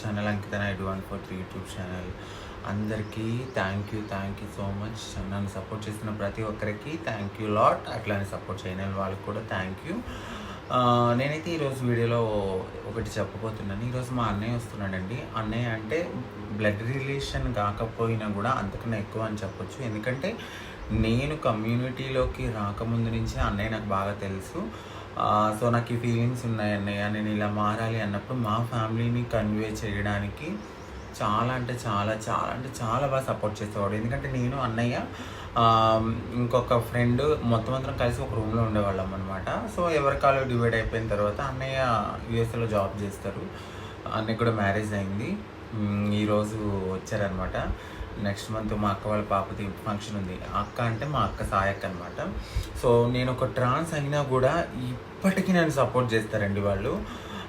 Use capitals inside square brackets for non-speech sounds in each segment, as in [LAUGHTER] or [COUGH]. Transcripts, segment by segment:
Channel Ankita Naidu one four three YouTube channel. అందరికీ thank you thank you so much నన్ను support చేసిన ప్రతి ఒక్కరికి థ్యాంక్ యూ లాట్ అట్లానే సపోర్ట్ చేయని వాళ్ళకి కూడా థ్యాంక్ యూ నేనైతే ఈరోజు వీడియోలో ఒకటి చెప్పబోతున్నాను. ఈరోజు మా అన్నయ్య వస్తున్నాడండి. అన్నయ్య అంటే బ్లడ్ రిలేషన్ కాకపోయినా కూడా అంతకన్నా ఎక్కువ అని చెప్పొచ్చు. ఎందుకంటే నేను కమ్యూనిటీలోకి రాకముందు నుంచి అన్నయ్య నాకు బాగా తెలుసు. సో నాకు ఈ ఫీలింగ్స్ ఉన్నాయి అన్నయ్య నేను ఇలా మారాలి అన్నప్పుడు మా ఫ్యామిలీని కన్వే చేయడానికి చాలా అంటే చాలా చాలా అంటే చాలా బాగా సపోర్ట్ చేసేవాడు. ఎందుకంటే నేను అన్నయ్య ఇంకొక ఫ్రెండ్ మొత్తం అందరం కలిసి ఒక రూమ్లో ఉండేవాళ్ళం అనమాట సో ఎవరి కాలు డివైడ్ అయిపోయిన తర్వాత అన్నయ్య యూఎస్ఏలో జాబ్ చేస్తారు. అన్నయ్య కూడా మ్యారేజ్ అయింది. ఈరోజు వచ్చారనమాట నెక్స్ట్ మంత్ మా అక్క వాళ్ళ పాపది ఫంక్షన్ ఉంది. అక్క అంటే మా అక్క సాయక్క అనమాట సో నేను ఒక ట్రాన్స్ అయినా కూడా ఇప్పటికీ నన్ను సపోర్ట్ చేస్తారండి వాళ్ళు.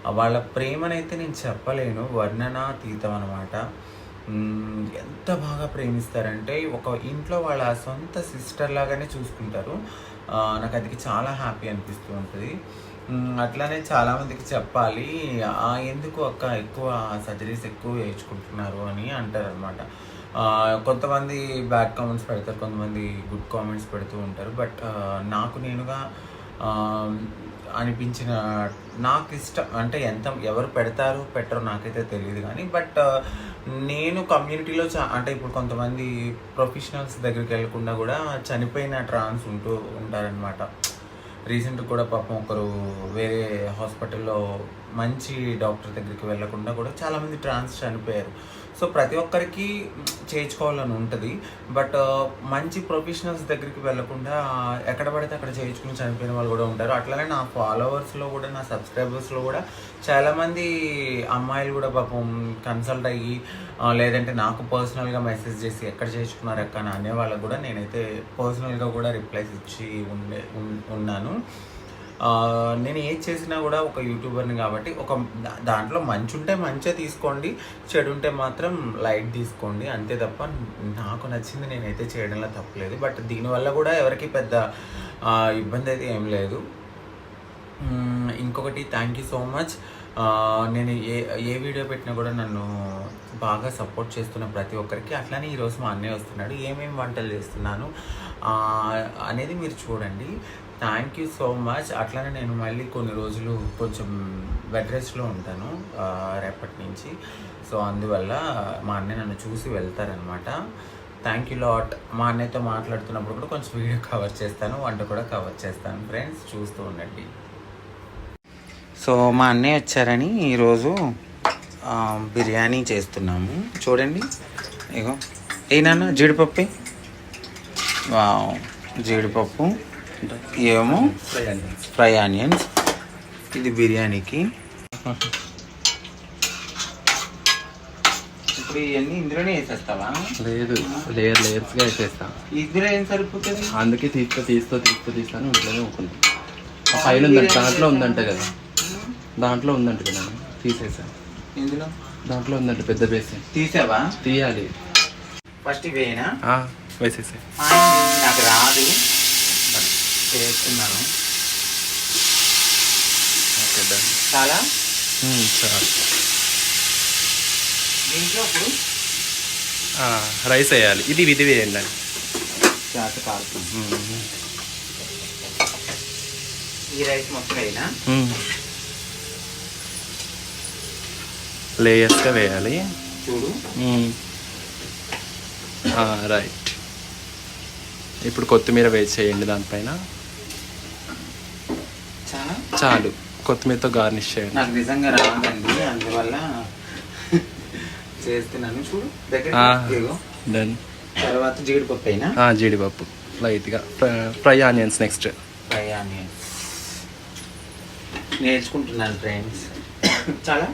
వాళ్ళ ప్రేమనైతే నేను చెప్పలేను. వర్ణనాతీతం అనమాట ఎంత బాగా ప్రేమిస్తారంటే ఒక ఇంట్లో వాళ్ళ సొంత సిస్టర్ లాగానే చూసుకుంటారు. నాకు అది చాలా హ్యాపీ అనిపిస్తూ ఉంటుంది. అట్లానే చాలామందికి చెప్పాలి. "ఆ, ఎందుకు అక్క ఎక్కువ సర్జరీస్ ఎక్కువ వేయించుకుంటున్నారు అని అంటారు అనమాట కొంతమంది బ్యాడ్ కామెంట్స్ పెడతారు కొంతమంది గుడ్ కామెంట్స్ పెడుతూ ఉంటారు. బట్ నాకు నేనుగా అనిపించిన నాకు ఇష్టం అంటే ఎంత ఎవరు పెడతారు పెట్టరో నాకైతే తెలియదు కానీ బట్ నేను కమ్యూనిటీలో చా అంటే ఇప్పుడు కొంతమంది ప్రొఫెషనల్స్ దగ్గరికి వెళ్ళకుండా కూడా చనిపోయిన ట్రాన్స్ ఉంటూ ఉంటారనమాట రీసెంట్ కూడా పాపం ఒకరు వేరే హాస్పిటల్లో మంచి డాక్టర్ దగ్గరికి వెళ్ళకుండా కూడా చాలామంది ట్రాన్స్ చనిపోయారు. సో ప్రతి ఒక్కరికి చేయించుకోవాలని ఉంటుంది. బట్ మంచి ప్రొఫెషనల్స్ దగ్గరికి వెళ్ళకుండా ఎక్కడ పడితే అక్కడ చేయించుకుని చనిపోయిన వాళ్ళు కూడా ఉంటారు. అట్లానే నా ఫాలోవర్స్లో కూడా నా సబ్స్క్రైబర్స్లో కూడా చాలామంది అమ్మాయిలు కూడా పాపం కన్సల్ట్ అయ్యి లేదంటే నాకు పర్సనల్గా మెసేజ్ చేసి ఎక్కడ చేయించుకున్నారు ఎక్కడ అనే వాళ్ళకు కూడా నేనైతే పర్సనల్గా కూడా రిప్లైస్ ఇచ్చి ఉండే ఉన్నాను. నేను ఏది చేసినా కూడా ఒక యూట్యూబర్ని కాబట్టి ఒక దాంట్లో మంచి ఉంటే మంచిగా తీసుకోండి చెడు ఉంటే మాత్రం లైట్ తీసుకోండి అంతే తప్ప నాకు నచ్చింది నేనైతే చేయడంలో తప్పలేదు. బట్ దీనివల్ల కూడా ఎవరికి పెద్ద ఇబ్బంది అయితే ఏం లేదు. ఇంకొకటి థ్యాంక్ యూ సో మచ్ నేను ఏ ఏ వీడియో పెట్టినా కూడా నన్ను బాగా సపోర్ట్ చేస్తున్న ప్రతి ఒక్కరికి అట్లానే ఈరోజు మా అన్నయ్య వస్తున్నాడు ఏమేమి వంటలు చేస్తున్నాను అనేది మీరు చూడండి. థ్యాంక్ యూ సో మచ్ అట్లానే నేను మళ్ళీ కొన్ని రోజులు కొంచెం బెడ్ రెస్ట్లో ఉంటాను రేపటి నుంచి. సో అందువల్ల మా అన్నయ్య నన్ను చూసి వెళ్తారనమాట థ్యాంక్ యూ లాట్ మా అన్నయ్యతో మాట్లాడుతున్నప్పుడు కూడా కొంచెం వీడియో కవర్ చేస్తాను వంట కూడా కవర్ చేస్తాను ఫ్రెండ్స్ చూస్తూ ఉండండి. సో మా అన్నయ్య వచ్చారని ఈరోజు బిర్యానీ చేస్తున్నాము. చూడండి. ఇగో. ఏనాన్న జీడిపప్పు. జీడిపప్పు. ఏమో? ఫ్రై ఆనియన్స్ ఇది బిర్యానీకి. ఇప్పుడు ఇవన్నీ ఇందులోనే వేసేస్తావా? లేదు లేయర్ లేయర్స్గా వేసేస్తా. ఇందులో ఏం సరిపోతుంది? అందుకే తీస్తూ తీస్తూ తీస్తూ తీస్తాను ఇంట్లోనే ఊకుంటాం ఆ పైన ఉందంట దాంట్లో ఉందంట కదా. దాంట్లో ఉందంట కదా తీసేసా. ఇందులో దాంట్లో ఉందంట పెద్ద బేసి తీసావా? తీయాలి. ఫస్ట్ ఇవేనా? వేసేసా. నాకు రాదు. Okay done. చాలా? చాలు. దీంట్లో ఇప్పుడు? రైస్ వేయాలి. ఇది ఇది వేయండి. చేత కాలుతుంది ఈ రైస్ మొత్తం అయినా లేయర్స్గా వేయాలి. చూడు. రైట్. ఇప్పుడు కొత్తిమీర వేసి చేయండి దానిపైన. చాలా. కొత్తిమీరతో గార్నిష్ చేయండి. నాకు నిజంగా రాదండి అందువల్ల చేస్తున్నాను. చూడు దగ్గర. డన్ తర్వాత జీడిపప్పు అయినా? జీడిపప్పు. లైట్గా. Fry onions next. Fry onion నేర్చుకుంటున్నాను ఫ్రెండ్స్ చాలా?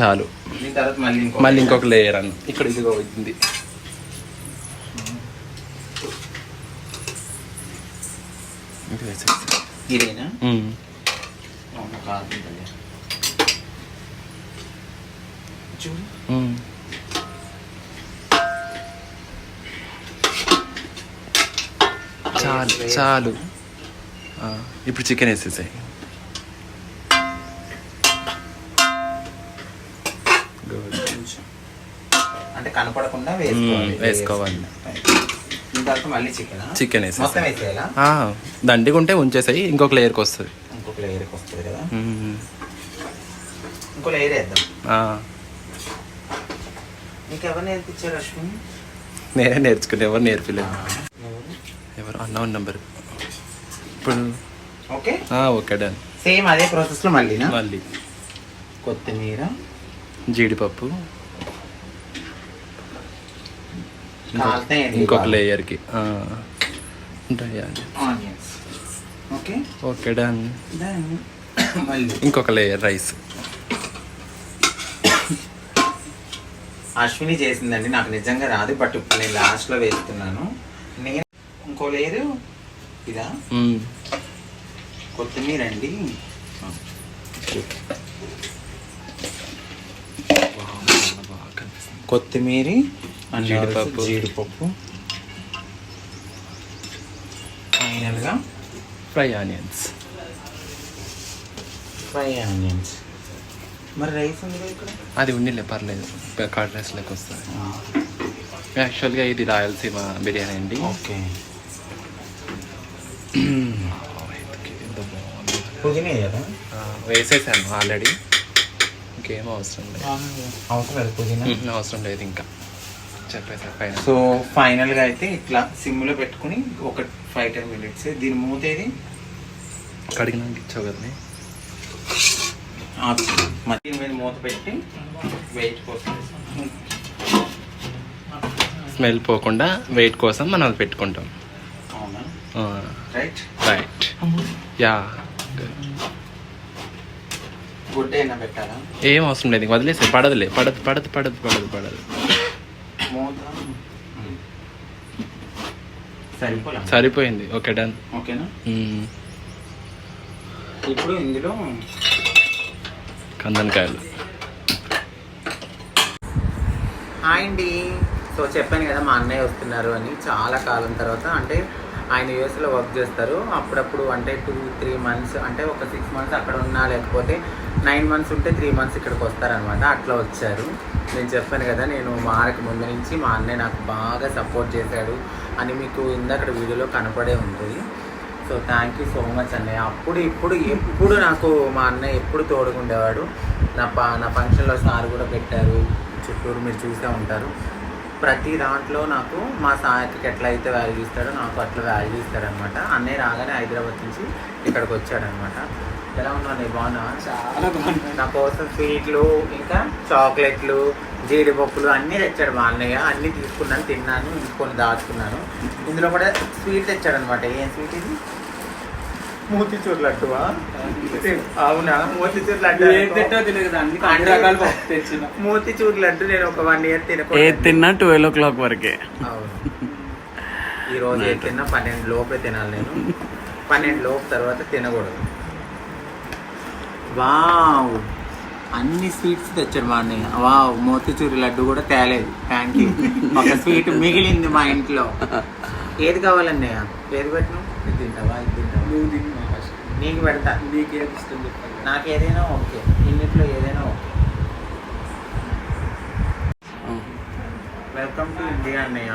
చాలు. తర్వాత మళ్ళీ మళ్ళీ ఇంకొక లేయర్ అన్న. ఇక్కడ ఇదిగో ఇది. వేసేసి. ఇదేనా చూడు. మ్మ్. చాలు చాలు. ఆ, ఇప్పుడు చికెన్ వేసేసాయి. కనపడకుండా వేసుకోవాలి. మళ్ళీ చికెన్? చికెన్ మొత్తం వేసేసి వేసేయాలా? దండిగా ఉంటే ఉంచేసాయి ఇంకొక లేయర్కి వస్తుంది. లేయర్కి వస్తుంది కదా. ఇంకో లేయర్ వేద్దాం నీకు ఎవరు నేర్పించారు అశ్విన్ నేనే నేర్చుకుని ఎవరు నేర్పిలేదు? ఎవరు అన్నోన్ నెంబర్ ఇప్పుడు ఓకే ఓకే డన్ సేమ్ అదే ప్రాసెస్లో మళ్ళీనా మళ్ళీ కొత్తిమీర జీడిపప్పు ఇంకొక. లేయర్కి ఉంటాయి ఆనియన్స్ ఓకే. Okay done. మళ్ళీ. ఇంకొక లేయర్ రైస్. అశ్విని చేసిందండి నాకు నిజంగా రాదు బట్ ఇప్పుడు నేను లాస్ట్లో వేస్తున్నాను. నేను ఇంకో లేరు ఇదా? కొత్తిమీర అండి. కొత్తిమీర జీడిపప్పు. జీడిపప్పు ఫైనల్గా ఫ్రై ఆనియన్స్. Fry onions. మరి రైస్ ఉంది ఇక్కడ? అది ఉండిలే పర్లేదు. కర్డ్ రైస్ లెక్క వస్తుంది. యాక్చువల్గా ఇది రాయలసీమ బిర్యానీ అండి. ఓకే. పుదీనా కదా? వేసేసాను ఆల్రెడీ. ఇంకేం అవసరం లేదు. అవసరం లేదు పుదీనా? అవసరం లేదు ఇంకా. చెప్పేసా పైన. సో ఫైనల్గా అయితే ఇట్లా సిమ్లో పెట్టుకుని ఒక ఫైవ్ టెన్ మినిట్స్. దీని మూత ఏది? కడిగినాక ఇచ్చావు కదా మళ్ళీ మీద మూత పెట్టి వెయిట్ కోసం. స్మెల్ పోకుండా వెయిట్ కోసం మనం అది పెట్టుకుంటాం. రైట్? రైట్. యా. అయినా పెట్టాలా? ఏం అవసరం లేదు వదిలేసే పడదులే. పడదు పడదు పడదు పడదు పడదు మూత సరిపోలే సరిపోయింది. Okay done. ఓకేనా. ఇప్పుడు ఇందులో కందనకాయలు. హాయ్ అండి. సో చెప్పాను కదా మా అన్నయ్య వస్తున్నారు అని చాలా కాలం తర్వాత. అంటే ఆయన యూఎస్లో వర్క్ చేస్తారు. అప్పుడప్పుడు అంటే టూ త్రీ మంత్స్ అంటే ఒక సిక్స్ మంత్స్ అక్కడ ఉన్నా లేకపోతే నైన్ మంత్స్ ఉంటే త్రీ మంత్స్ ఇక్కడికి వస్తారనమాట అట్లా వచ్చారు. నేను చెప్పాను కదా నేను మారక ముందు నుంచి మా అన్నయ్య నాకు బాగా సపోర్ట్ చేశాడు. అని మీకు ఇందాక వీడియోలో కనపడే ఉంటుంది so thank you so much అన్నయ్య అప్పుడు ఇప్పుడు ఎప్పుడు నాకు మా అన్నయ్య ఎప్పుడు తోడుకుండేవాడు నా పా నా ఫంక్షన్లో సార్ కూడా పెట్టారు. చుట్టూరు మీరు చూసే ఉంటారు. ప్రతి దాంట్లో నాకు మా సాయకి ఎట్లా అయితే వాల్యూ ఇస్తాడో నాకు అట్లా వాల్యూ ఇస్తాడనమాట అన్నయ్య రాగానే హైదరాబాద్ నుంచి ఇక్కడికి వచ్చాడనమాట ఎలా ఉన్నావు నేను బాగున్నా చాలా బాగుంది నా కోసం స్వీట్లు ఇంకా చాక్లెట్లు జీడిపప్పులు అన్నీ తెచ్చాడు మా అన్నయ్య. అన్నీ తీసుకున్నాను తిన్నాను ఇంకొని దాచుకున్నాను. ఇందులో కూడా స్వీట్ తెచ్చాడు అనమాట ఏం స్వీట్ ఇది? మూతిచూర్. లడ్డువా అవునా మూతిచూర్ లడ్డు మూతిచూర్ లడ్డు నేను ఒక వన్ ఇయర్ ఏది తినకూడదు తిన్నా ట్వెల్వ్ ఓ క్లాక్ వరకే. అవును. [LAUGHS] ఈ రోజు ఏది తిన్నా పన్నెండు లోపే తినాలి నేను. పన్నెండు లోపు తర్వాత తినకూడదు. వావ్. అన్ని స్వీట్స్ తెచ్చాడు మా అన్నయ్య వావ్ మోతిచూరి లడ్డు కూడా తేలేదు. థ్యాంక్ యూ ఒక స్వీట్ మిగిలింది మా ఇంట్లో. ఏది కావాలన్నయ్య ఏది పెట్టినావు? ఇది తింటావా? ఇది తింటావా? నువ్వు తిన్నా నీకు పెడతా. నీకు ఏది ఇష్టం చెప్పాలి నాకు ఏదైనా ఓకే. ఇన్నిట్లో ఏదైనా ఓకే. వెల్కమ్ టు ఇండియా అన్నయ్య.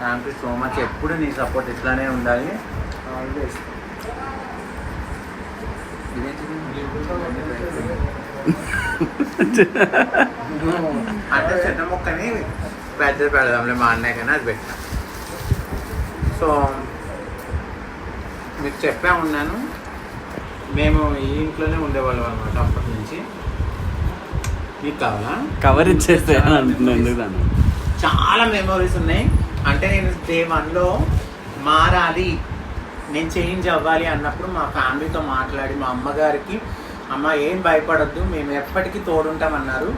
థ్యాంక్ యూ సో మచ్ ఎప్పుడు నీ సపోర్ట్ ఇట్లానే ఉండాలి. ఆల్వేస్ అంటే చిన్న ముక్కని పెద్ద పెడదాంలే మా అన్నయ్య కానీ అది పెట్టా సో మీకు చెప్పా ఉన్నాను. మేము ఈ ఇంట్లోనే ఉండేవాళ్ళం అనమాట అప్పటి నుంచి. మీకు కావాలా? కవర్ ఇచ్చేస్తే అని అంటున్నా ఎందుకు దాన్ని. చాలా మెమరీస్ ఉన్నాయి. అంటే నేను డే వన్లో మారాలి నేను చేంజ్ అవ్వాలి అన్నప్పుడు మా ఫ్యామిలీతో మాట్లాడి మా అమ్మగారికి అమ్మ ఏం భయపడద్దు మేము ఎప్పటికీ తోడుంటామన్నారు.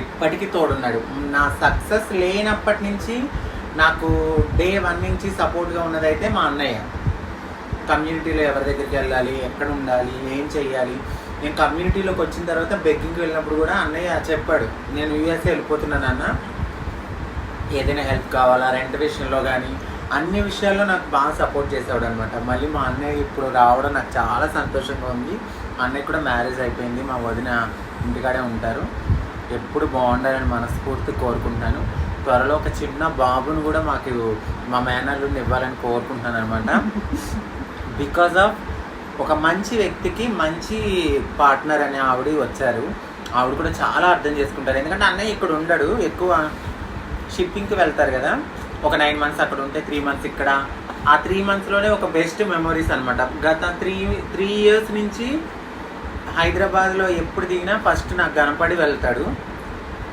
ఇప్పటికీ తోడున్నాడు. నా సక్సెస్ లేనప్పటి నుంచి నాకు డే వన్ నుంచి సపోర్ట్గా ఉన్నదైతే మా అన్నయ్య. కమ్యూనిటీలో ఎవరి దగ్గరికి వెళ్ళాలి ఎక్కడ ఉండాలి ఏం చేయాలి నేను కమ్యూనిటీలోకి వచ్చిన తర్వాత బెగ్గింగ్కి వెళ్ళినప్పుడు కూడా అన్నయ్య చెప్పాడు నేను యూఎస్ఏ వెళ్ళిపోతున్నాను అన్న ఏదైనా హెల్ప్ కావాలా రెంట్ విషయంలో కానీ అన్ని విషయాల్లో నాకు బాగా సపోర్ట్ చేసేవాడు అనమాట మళ్ళీ మా అన్నయ్య ఇప్పుడు రావడం నాకు చాలా సంతోషంగా ఉంది. మా అన్నయ్య కూడా మ్యారేజ్ అయిపోయింది. మా వదిన ఇంటికాడే ఉంటారు. ఎప్పుడు బాగుండాలని మనస్ఫూర్తి కోరుకుంటాను. త్వరలో ఒక చిన్న బాబును కూడా మాకు మా మేనల్లుని ఇవ్వాలని కోరుకుంటున్నాను అనమాట బికాజ్ ఆఫ్ ఒక మంచి వ్యక్తికి మంచి పార్ట్నర్ అనే ఆవిడ వచ్చారు. ఆవిడ కూడా చాలా అర్థం చేసుకుంటారు. ఎందుకంటే అన్నయ్య ఇక్కడ ఉండడు. ఎక్కువ షిప్పింగ్కి వెళ్తారు కదా. ఒక నైన్ మంత్స్ అక్కడ ఉంటే త్రీ మంత్స్ ఇక్కడ. ఆ త్రీ మంత్స్లోనే ఒక బెస్ట్ మెమరీస్ అనమాట గత త్రీ త్రీ ఇయర్స్ నుంచి హైదరాబాద్లో ఎప్పుడు దిగినా ఫస్ట్ నాకు కనపడి వెళ్తాడు.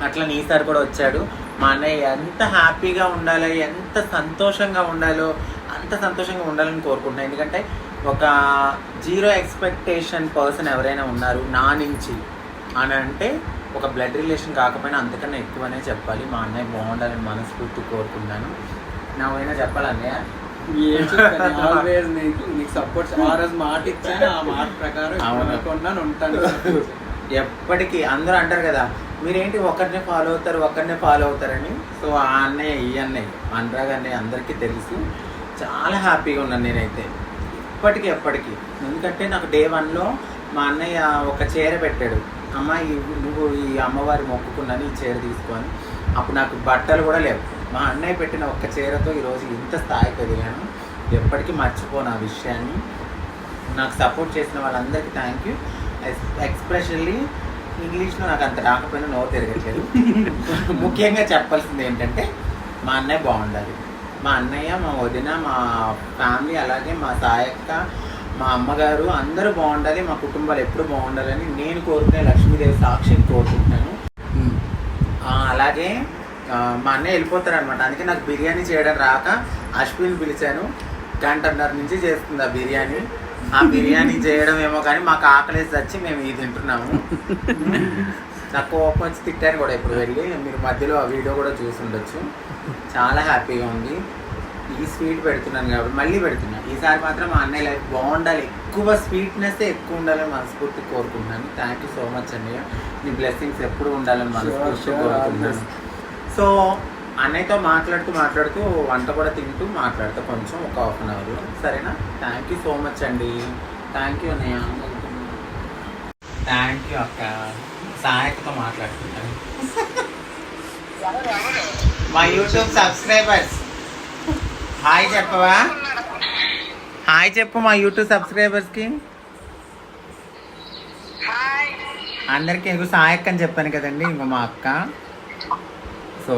అట్లా నీసారి కూడా వచ్చాడు. మా అన్నయ్య ఎంత హ్యాపీగా ఉండాలో ఎంత సంతోషంగా ఉండాలో అంత సంతోషంగా ఉండాలని కోరుకుంటున్నాను ఎందుకంటే ఒక జీరో ఎక్స్పెక్టేషన్ పర్సన్ ఎవరైనా ఉన్నారు నా నుంచి. అని అంటే ఒక బ్లడ్ రిలేషన్ కాకపోయినా అంతకన్నా ఎక్కువనే చెప్పాలి. మా అన్నయ్య బాగుండాలని మనస్ఫూర్తి కోరుకుంటున్నాను. నావైనా చెప్పాలి అన్నయ్య? ఏం చెప్తాను ఆల్వేస్ నీకు నీకు సపోర్ట్ ఆ రోజు మాట ఇచ్చాను ఆ మాట ప్రకారం. అనుకున్నాను ఉంటాను. ఎప్పటికీ అందరూ అంటారు కదా మీరేంటి ఒకరినే ఫాలో అవుతారు ఒకరినే ఫాలో అవుతారని? సో ఆ అన్నయ్య ఈ అన్నయ్య అనురాగ్ అన్నయ్య అందరికీ తెలుసు. చాలా హ్యాపీగా ఉన్నాను నేనైతే. ఇప్పటికీ ఎప్పటికీ. ఎందుకంటే నాకు డే వన్లో మా అన్నయ్య ఒక చీర పెట్టాడు. అమ్మ నువ్వు ఈ అమ్మవారి మొక్కుకున్నాను ఈ చీర తీసుకొని. అప్పుడు నాకు బట్టలు కూడా లేవు. మా అన్నయ్య పెట్టిన ఒక్క చీరతో ఈరోజు ఇంత స్థాయికి ఎదిగాను ఎప్పటికీ మర్చిపోను ఆ విషయాన్ని. నాకు సపోర్ట్ చేసిన వాళ్ళందరికీ థ్యాంక్ యూ ఎక్స్ప్రెషన్లీ ఇంగ్లీష్లో నాకు అంత రాకపోయినా నో తిరగట్లేదు. [LAUGHS] ముఖ్యంగా చెప్పాల్సింది ఏంటంటే మా అన్నయ్య బాగుండాలి. మా అన్నయ్య మా వదిన మా ఫ్యామిలీ అలాగే మా సాయక్క మా అమ్మగారు అందరూ బాగుండాలి మా కుటుంబాలు ఎప్పుడు బాగుండాలని నేను కోరుకునే లక్ష్మీదేవి సాక్షిని కోరుకుంటున్నాను. అలాగే మా అన్నయ్య వెళ్ళిపోతారు అనమాట అందుకే నాకు బిర్యానీ చేయడం రాక అశ్విన్ పిలిచాను. గంటన్నర నుంచి చేస్తుంది ఆ బిర్యానీ. ఆ బిర్యానీ [LAUGHS] చేయడం ఏమో కానీ మాకు ఆకలేసి వచ్చి మేము ఇది తింటున్నాము. నాకు కోపం వచ్చి తిట్టాను కూడా ఇప్పుడు వెళ్ళి. మీరు మధ్యలో ఆ వీడియో కూడా చూసి ఉండొచ్చు. చాలా హ్యాపీగా ఉంది. ఈ స్వీట్ పెడుతున్నాను కాబట్టి మళ్ళీ పెడుతున్నా. ఈసారి మాత్రం మా అన్నయ్య లైఫ్ బాగుండాలి. ఎక్కువ స్వీట్నెస్ ఎక్కువ ఉండాలని మనస్ఫూర్తి కోరుకుంటున్నాను. థ్యాంక్ యూ సో మచ్ అన్నయ్య. నీ బ్లెస్సింగ్స్ ఎప్పుడు ఉండాలని మనస్ఫూర్తి కోరుకుంటున్నాను. సో అన్నయ్యతో మాట్లాడుతూ మాట్లాడుతూ వంట కూడా తింటూ మాట్లాడుతూ కొంచెం ఒక హాఫ్ అన్ అవర్ సరేనా? థ్యాంక్ యూ సో మచ్ అండి. థ్యాంక్ యూ అన్నయ్య. థ్యాంక్ యూ అక్క. సాయకతో మాట్లాడుతున్నాను మా యూట్యూబ్ సబ్స్క్రైబర్స్ హాయ్ చెప్పవా? హాయ్ చెప్పు మా యూట్యూబ్ సబ్స్క్రైబర్స్కి అందరికీ ఎగు సాయక్క అని చెప్పాను కదండి ఇంకో మా అక్క. సో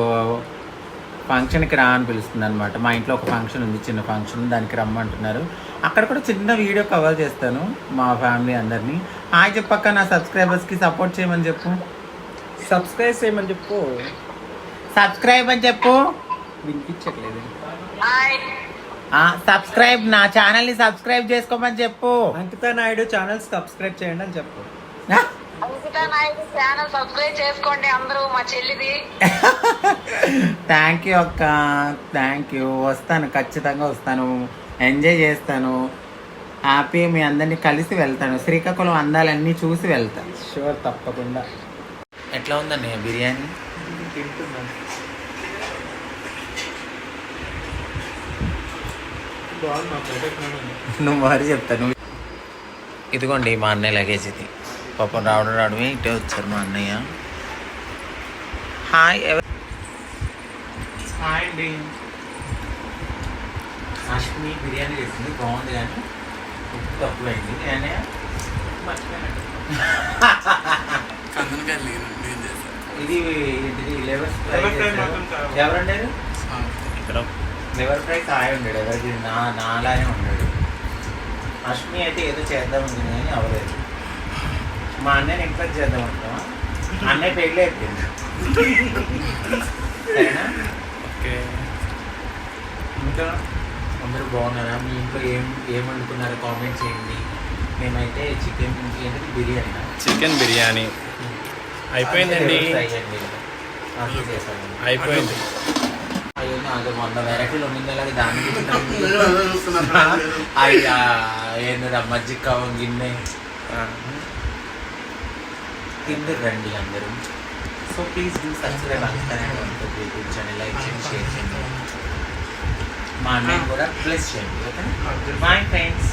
ఫంక్షన్కి రా అని పిలుస్తుంది అనమాట మా ఇంట్లో ఒక ఫంక్షన్ ఉంది చిన్న ఫంక్షన్ దానికి రమ్మంటున్నారు. అక్కడ కూడా చిన్న వీడియో కవర్ చేస్తాను మా ఫ్యామిలీ అందరినీ. హాయ్ చెప్పక్క నా సబ్స్క్రైబర్స్కి సపోర్ట్ చేయమని చెప్పు. సబ్స్క్రైబ్ చేయమని చెప్పు. సబ్స్క్రైబ్ అని చెప్పు. వినిపించట్లేదు. సబ్స్క్రైబ్ నా ఛానల్ని సబ్స్క్రైబ్ చేసుకోమని చెప్పు. అంకితా నాయుడు ఛానల్ సబ్స్క్రైబ్ చేయండి అని చెప్పు. అంకితా నాయుడు ఛానల్ సబ్స్క్రైబ్ చేసుకోండి అందరూ మా చెల్లిది. థ్యాంక్ యూ అక్క. థ్యాంక్ యూ వస్తాను ఖచ్చితంగా వస్తాను. ఎంజాయ్ చేస్తాను. హ్యాపీ మీ అందరినీ కలిసి వెళ్తాను. శ్రీకాకుళం అందాలన్నీ చూసి వెళ్తాను షూర్ తప్పకుండా. ఎట్లా ఉందండి బిర్యానీ? తింటున్నాను బాగుంది మా ప్రోడక్ట్ నువ్వు మరి చెప్తాను ఇదిగోండి మా అన్నయ్య లగేజ్ ఇది. పాపం రావడం రావడమే ఇటే వచ్చారు మా అన్నయ్య. హాయ్ ఎవరు? హాయ్ అండి. అశ్విని బిర్యానీ చేసింది బాగుంది కానీ ఉప్పు తక్కువైంది మర్చిపోయాను ఇది ఎవరండి ఇక్కడ లివర్ ఫ్రై కాయ ఉండాడు ఎవరికి నా నాలానే ఉన్నాడు అశ్మి అయితే ఏదో చేద్దాం ఉంది కానీ అవ్వలేదు. మా అన్నయ్యని ఎంకరేజ్ చేద్దాం అనుకున్నాం అన్నయ్య పెళ్ళి అయిపోయింది. సరేనా? ఓకే. ఇంకా? అందరూ బాగున్నారా? మీ ఇంట్లో ఏం ఏం వండుకున్నారో కామెంట్ చేయండి. మేమైతే చికెన్ ఏంటంటే బిర్యానీ చికెన్ బిర్యానీ. అయిపోయిందండి. అయిపోయింది. నాకు వంద వెరైటీలు ఉండింది అలాగే దాని అయ్యా. ఏందా మజ్జిగ గిన్నె. తిందరు రండి అందరూ. సో ప్లీజ్ డూ సబ్స్క్రైబ్ అంతానే ఉంటుంది యూట్యూబ్ ఛానల్ లైక్ చేయండి షేర్ చేయండి. మా అన్నయ్య కూడా ప్లస్ చేయండి ఓకే బాయ్ ఫ్రెండ్స్